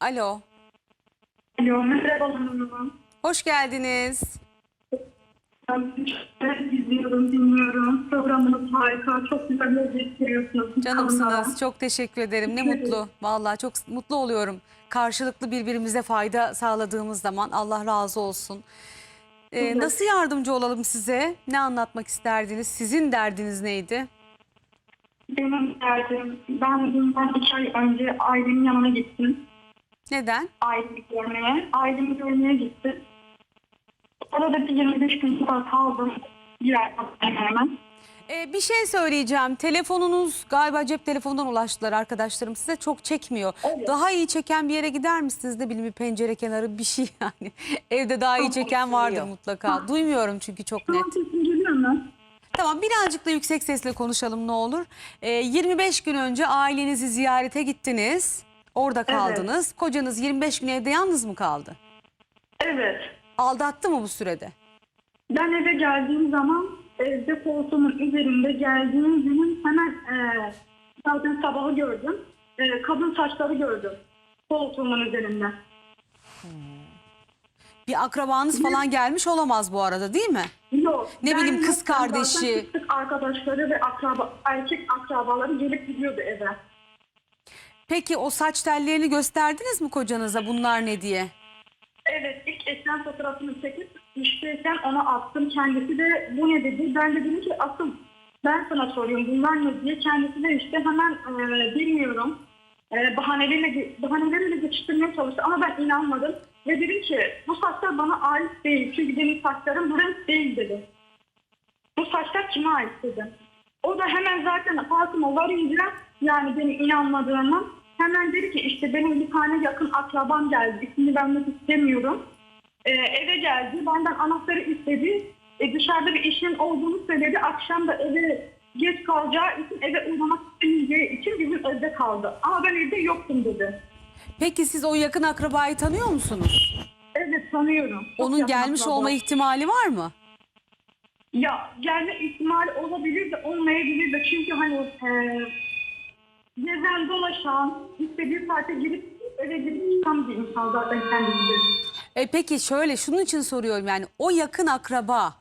Alo. Alo, merhaba hanımım. Hoş geldiniz. Ben izliyorum, dinliyorum. Programınız harika. Çok güzel lezzet veriyorsunuz. Canımsınız. Çok teşekkür ederim. Ne mutlu. Vallahi çok mutlu oluyorum. Karşılıklı birbirimize fayda sağladığımız zaman Allah razı olsun. Ee, nasıl yardımcı olalım size? Ne anlatmak isterdiniz? Sizin derdiniz neydi? Benim derdim, ben bundan iki ay önce ailemin yanına gittim. Neden? Ailemi görmeye. Ailemi görmeye gittim. Orada bir 25 gün kadar kaldım. Bir ay hemen hemen. Ee, bir şey söyleyeceğim. Telefonunuz galiba cep telefonundan ulaştılar arkadaşlarım. Size çok çekmiyor. Evet. Daha iyi çeken bir yere gider misiniz? Ne bileyim bir pencere kenarı bir şey yani. Evde daha iyi çeken vardır mutlaka. Duymuyorum çünkü çok net. Tamam birazcık da yüksek sesle konuşalım ne olur. Ee, 25 gün önce ailenizi ziyarete gittiniz. Orada kaldınız. Kocanız 25 gün evde yalnız mı kaldı? Evet. Aldattı mı bu sürede? Ben eve geldiğim zaman evde koltuğumun üzerinde geldiğim günün hemen e, zaten sabahı gördüm. E, kadın saçları gördüm koltuğumun üzerinde. Bir akrabanız falan gelmiş olamaz bu arada değil mi? Yok. Ne ben bileyim, kız yokken zaten kardeşi. sık sık arkadaşları ve akraba, erkek akrabaları gelip gidiyordu eve. Peki o saç tellerini gösterdiniz mi kocanıza bunlar ne diye? Evet ilk ekran fotoğrafını çekip işteyken ona attım. Kendisi de bu ne dedi. Ben de dedim ki asıl ben sana soruyorum bunlar ne diye. Kendisi de işte hemen e, bilmiyorum. E, bahaneleriyle, bahaneleriyle geçiştirmeye çalıştı ama ben inanmadım. Ve dedim ki bu saçlar bana ait değil. Çünkü benim saçlarım bu renk değil dedi. Bu saçlar kime ait dedim. O da hemen zaten farkıma varınca yani beni inanmadığını hemen dedi ki işte benim bir tane yakın akrabam geldi. İsmini vermek istemiyorum. Ee, eve geldi. Benden anahtarı istedi. E, dışarıda bir işin olduğunu söyledi. Akşam da eve geç kalacağı için eve uğramak istemeyeceği için bizim evde kaldı. Ama ben evde yoktum dedi. Peki siz o yakın akrabayı tanıyor musunuz? Evet tanıyorum. Çok Onun yakın gelmiş akraba. olma ihtimali var mı? Ya gelme ihtimali olabilir de olmayabilir de çünkü hani e, gezen dolaşan istediği saate girip eve girip çıkan bir insan zaten kendisi. E peki şöyle şunun için soruyorum yani o yakın akraba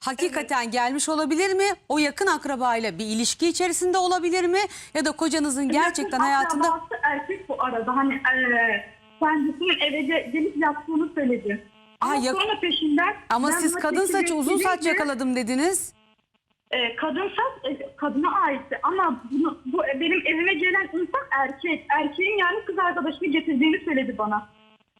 hakikaten gelmiş olabilir mi? O yakın akrabayla bir ilişki içerisinde olabilir mi? Ya da kocanızın gerçekten Yakın hayatında akrabası erkek bu arada hani e, kendisinin eve ge- gelip yattığını söyledi. Ama yak- sonra peşinden ama ben siz buna kadın saçı uzun saç gösterince, yakaladım dediniz. E, saç e, kadına aitti ama bunu, bu benim evime gelen insan erkek. Erkeğin yani kız arkadaşını getirdiğini söyledi bana.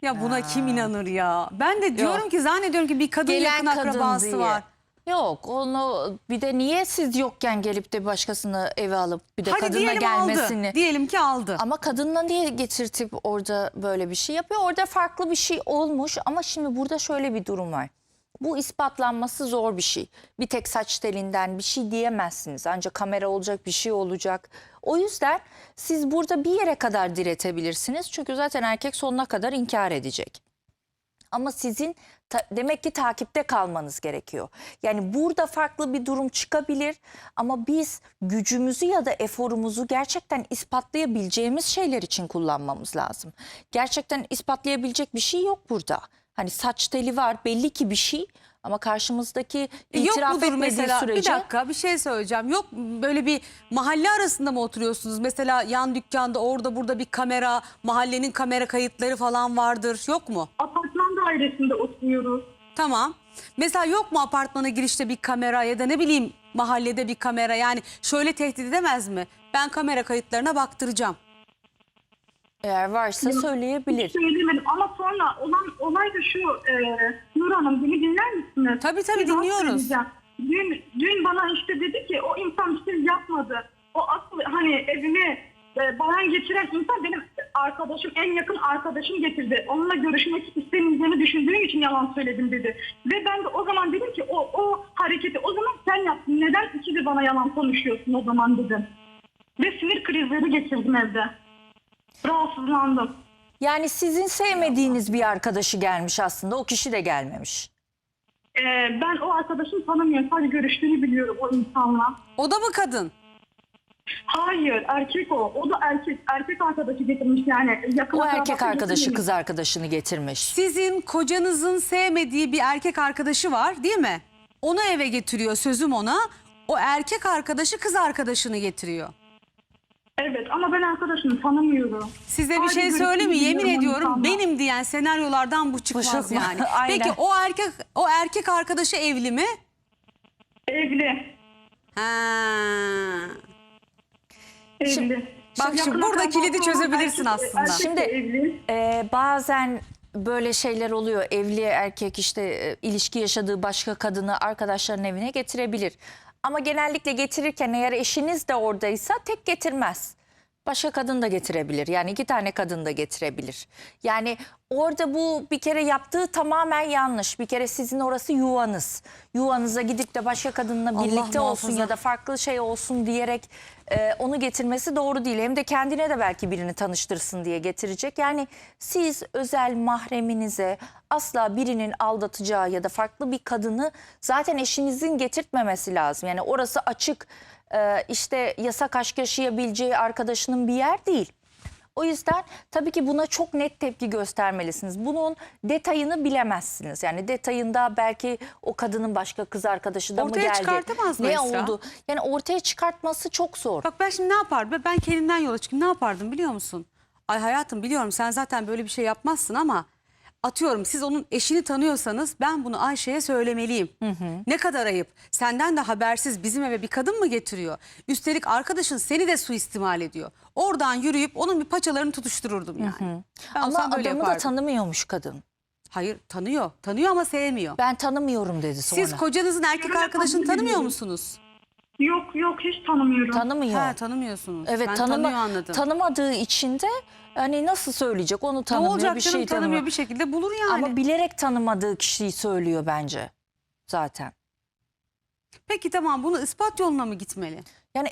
Ya buna kim inanır ya? Ben de diyorum ki zannediyorum ki bir kadın Gelen yakın kadın akrabası diye. var. Yok onu bir de niye siz yokken gelip de başkasını eve alıp bir de Hadi kadına diyelim gelmesini. aldı. Diyelim ki aldı. Ama kadınla niye getirtip orada böyle bir şey yapıyor? Orada farklı bir şey olmuş ama şimdi burada şöyle bir durum var. Bu ispatlanması zor bir şey. Bir tek saç telinden bir şey diyemezsiniz. Ancak kamera olacak, bir şey olacak. O yüzden siz burada bir yere kadar diretebilirsiniz. Çünkü zaten erkek sonuna kadar inkar edecek. Ama sizin ta- demek ki takipte kalmanız gerekiyor. Yani burada farklı bir durum çıkabilir ama biz gücümüzü ya da eforumuzu gerçekten ispatlayabileceğimiz şeyler için kullanmamız lazım. Gerçekten ispatlayabilecek bir şey yok burada. Hani saç teli var belli ki bir şey ama karşımızdaki E, Yok itiraf mudur etmediği mesela sürece bir dakika bir şey söyleyeceğim. Yok böyle bir mahalle arasında mı oturuyorsunuz? Mesela yan dükkanda orada burada bir kamera, mahallenin kamera kayıtları falan vardır. Yok mu? Apartman dairesinde oturuyoruz. Tamam. Mesela yok mu apartmana girişte bir kamera ya da ne bileyim mahallede bir kamera? Yani şöyle tehdit edemez mi? Ben kamera kayıtlarına baktıracağım. Eğer varsa söyleyebilir. Söylemedim ama sonra olan olay da şu e, Nur Hanım beni dinler misiniz? Tabii, tabii, Bir daha dinliyoruz. söyleyeceğim. Dün, dün bana işte dedi ki o insan bir şey yapmadı. O asıl hani evime e, bayan getiren insan benim arkadaşım en yakın arkadaşım getirdi. Onunla görüşmek istemeyeceğini düşündüğüm için yalan söyledim dedi. Ve ben de o zaman dedim ki o, o hareketi o zaman sen yaptın. Neden ikili bana yalan konuşuyorsun o zaman dedim. Ve sinir krizleri geçirdim evde. Rahatsızlandım. Yani sizin sevmediğiniz bir arkadaşı gelmiş aslında o kişi de gelmemiş. Ee, ben o arkadaşım tanımıyorum. Sadece görüştüğünü biliyorum o insanla. O da mı kadın? Hayır erkek o. O da erkek. Erkek arkadaşı getirmiş yani. Yakın O akrabası erkek arkadaşı getirmemiş. kız arkadaşını getirmiş. Sizin kocanızın sevmediği bir erkek arkadaşı var değil mi? Onu eve getiriyor sözüm ona. O erkek arkadaşı kız arkadaşını getiriyor. Evet ama ben arkadaşını tanımıyorum. Size bir Sadece şey söyleyeyim mi? Yemin biliyorum ediyorum insanlar. benim diyen senaryolardan bu çıkmaz çıkmaz. yani. Aynen. Peki o erkek o erkek arkadaşı evli mi? Evli. Ha. Evli. Bak şimdi Yakın burada akrabası kilidi olan çözebilirsin erkek- aslında. erkek de Şimdi- evli. Ee, bazen böyle şeyler oluyor. Evli erkek işte e, ilişki yaşadığı başka kadını arkadaşlarının evine getirebilir. Ama genellikle getirirken eğer eşiniz de oradaysa tek getirmez. Başka kadın da getirebilir. Yani iki tane kadın da getirebilir. Yani orada bu bir kere yaptığı tamamen yanlış. Bir kere sizin orası yuvanız. Yuvanıza gidip de başka kadınla Allah birlikte olsun muhafaza. ya da farklı şey olsun diyerek e, onu getirmesi doğru değil. Hem de kendine de belki birini tanıştırsın diye getirecek. Yani siz özel mahreminize asla birinin aldatacağı ya da farklı bir kadını zaten eşinizin getirtmemesi lazım. Yani orası açık e, işte yasak aşk yaşayabileceği arkadaşının bir yer değil. O yüzden tabii ki buna çok net tepki göstermelisiniz. Bunun detayını bilemezsiniz. Yani detayında belki o kadının başka kız arkadaşı da mı Ortaya geldi? çıkartamaz mı Ne Esra? oldu? Yani ortaya çıkartması çok zor. Bak ben şimdi ne yapardım? Ben kendimden yola çıkayım. Ne yapardım biliyor musun? Ay hayatım biliyorum sen zaten böyle bir şey yapmazsın ama atıyorum siz onun eşini tanıyorsanız ben bunu Ayşe'ye söylemeliyim. Ne kadar ayıp. Senden de habersiz bizim eve bir kadın mı getiriyor? Üstelik arkadaşın seni de suistimal ediyor. Oradan yürüyüp onun bir paçalarını tutuştururdum yani. Ben Ama olsam böyle adamı da yapardım. tanımıyormuş kadın. Hayır tanıyor. Tanıyor ama sevmiyor. Ben tanımıyorum dedi sonra. Siz kocanızın erkek arkadaşını tanımıyor musunuz? Yok yok hiç tanımıyorum. Tanımıyor. Ha tanımıyorsunuz. evet ben tanıma, tanıyor anladım. tanımadığı için de hani nasıl söyleyecek onu ne tanımıyor olacak bir canım şey tanımıyor tanımıyor. bir şekilde bulur yani. Ama bilerek tanımadığı kişiyi söylüyor bence zaten. Peki tamam bunu ispat yoluna mı gitmeli? Yani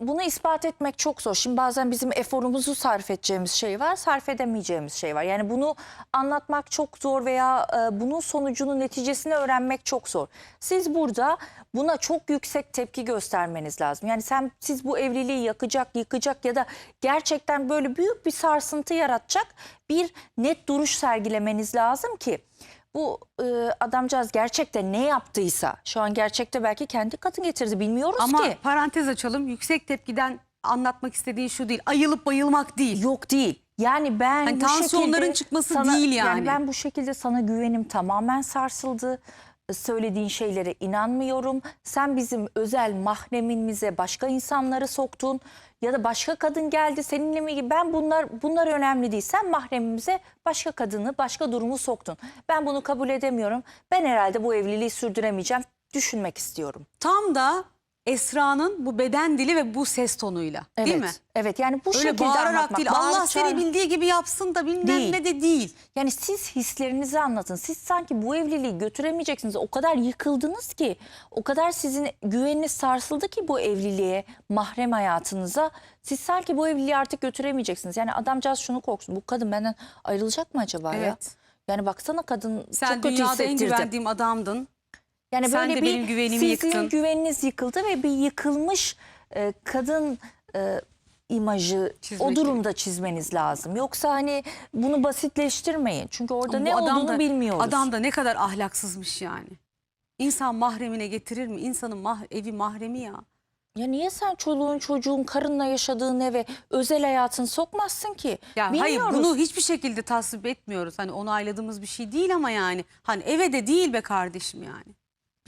bunu ispat etmek çok zor. Şimdi bazen bizim eforumuzu sarf edeceğimiz şey var, sarf edemeyeceğimiz şey var. Yani bunu anlatmak çok zor veya e, bunun sonucunu, neticesini öğrenmek çok zor. Siz burada buna çok yüksek tepki göstermeniz lazım. Yani sen siz bu evliliği yakacak, yıkacak ya da gerçekten böyle büyük bir sarsıntı yaratacak bir net duruş sergilemeniz lazım ki bu e, adamcağız gerçekten ne yaptıysa şu an gerçekte belki kendi kadın getirdi bilmiyoruz Ama ki. parantez açalım. Yüksek tepkiden anlatmak istediğin şu değil. Ayılıp bayılmak değil. Yok değil. Yani ben Hani bu tansiyonların şekilde çıkması sana- değil yani. ben bu şekilde sana güvenim tamamen sarsıldı. Söylediğin şeylere inanmıyorum. Sen bizim özel mahremimize başka insanları soktun ya da başka kadın geldi seninle mi? Ben bunlar bunlar önemli değil. Sen mahremimize başka kadını, başka durumu soktun. Ben bunu kabul edemiyorum. Ben herhalde bu evliliği sürdüremeyeceğim. Düşünmek istiyorum. Tam da Esra'nın bu beden dili ve bu ses tonuyla. Evet. Değil mi? Evet. Yani bu Öyle şekilde bağırarak anlatmak. değil. Allah seni bildiği gibi yapsın da bilmem Değil. ne de değil. Yani siz hislerinizi anlatın. Siz sanki bu evliliği götüremeyeceksiniz. O kadar yıkıldınız ki, o kadar sizin güveniniz sarsıldı ki bu evliliğe, mahrem hayatınıza. Siz sanki bu evliliği artık götüremeyeceksiniz. Yani adamcağız şunu korksun. Bu kadın benden ayrılacak mı acaba ya? Evet. Yani baksana kadın Sen çok kötü dünyada en hissettirdi. güvendiğim adamdın. Yani sen böyle de bir benim güvenimi sizin yıktın. güveniniz yıkıldı ve bir yıkılmış e, kadın e, imajı Çizmek o durumda çizmeniz lazım. Yoksa hani bunu basitleştirmeyin. Çünkü orada Ama ne bu adam olduğunu da- bilmiyoruz. Adam da ne kadar ahlaksızmış yani. İnsan mahremine getirir mi? İnsanın mah- evi mahremi ya. Ya niye sen çoluğun çocuğun karınla yaşadığın eve özel hayatını sokmazsın ki? Ya hayır Bilmiyoruz. bunu hiçbir şekilde tasvip etmiyoruz. Hani onayladığımız bir şey değil ama yani. Hani eve de değil be kardeşim yani.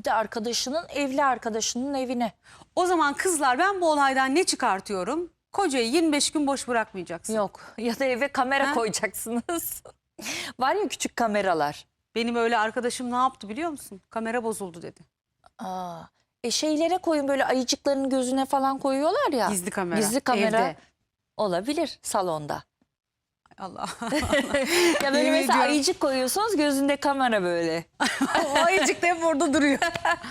Bir de arkadaşının evli arkadaşının evine. O zaman kızlar ben bu olaydan ne çıkartıyorum? Kocayı 25 gün boş bırakmayacaksın. Yok ya da eve kamera Ha? koyacaksınız. Var ya küçük kameralar. Benim öyle arkadaşım ne yaptı biliyor musun? Kamera bozuldu dedi. Aa, e şeylere koyun böyle ayıcıkların gözüne falan koyuyorlar ya. Gizli kamera. Gizli kamera Evde. olabilir salonda. Allah. Ya böyle Yemin mesela ediyorum. ayıcık koyuyorsunuz gözünde kamera böyle. o ayıcık da hep orada duruyor.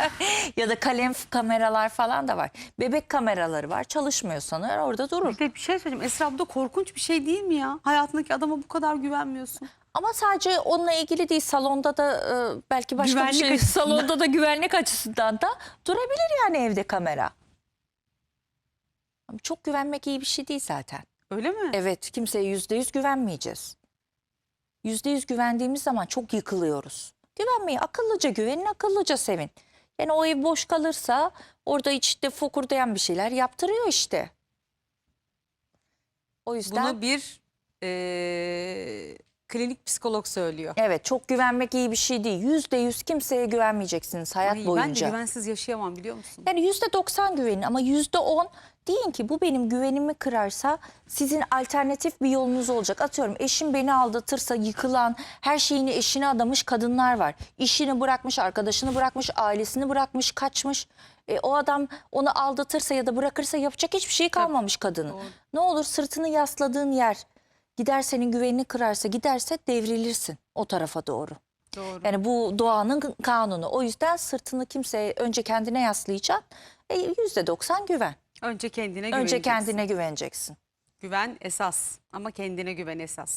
ya da kalem kameralar falan da var. Bebek kameraları var çalışmıyor sanır orada durur. Bir de bir şey söyleyeyim. Esra bu da korkunç bir şey değil mi ya? Hayatındaki adama bu kadar güvenmiyorsun. Ama sadece onunla ilgili değil salonda da e, belki başka Güvenlik bir şey açısından. salonda da güvenlik açısından da durabilir yani evde kamera. Ama çok güvenmek iyi bir şey değil zaten. Öyle mi? Evet kimseye yüzde yüz güvenmeyeceğiz. Yüzde yüz güvendiğimiz zaman çok yıkılıyoruz. Güvenmeyin akıllıca güvenin akıllıca sevin. Yani o ev boş kalırsa orada içte fokurdayan bir şeyler yaptırıyor işte. O yüzden Bunu bir eee, klinik psikolog söylüyor. evet çok güvenmek iyi bir şey değil. Yüzde yüz kimseye güvenmeyeceksiniz hayat Ay, ben de boyunca. güvensiz yaşayamam biliyor musun? Yani yüzde doksan güvenin ama yüzde on deyin ki bu benim güvenimi kırarsa sizin alternatif bir yolunuz olacak. Atıyorum eşim beni aldatırsa yıkılan her şeyini eşine adamış kadınlar var. İşini bırakmış, arkadaşını bırakmış, ailesini bırakmış, kaçmış. E, o adam onu aldatırsa ya da bırakırsa yapacak hiçbir şey kalmamış kadının. doğru. Ne olur sırtını yasladığın yer gider senin güvenini kırarsa giderse devrilirsin o tarafa doğru. Doğru. Yani bu doğanın kanunu. O yüzden sırtını kimseye önce kendine yaslayacaksın. E, Yüzde doksan güven. Önce kendine Önce güveneceksin. kendine güveneceksin. Güven esas ama kendine güven esas.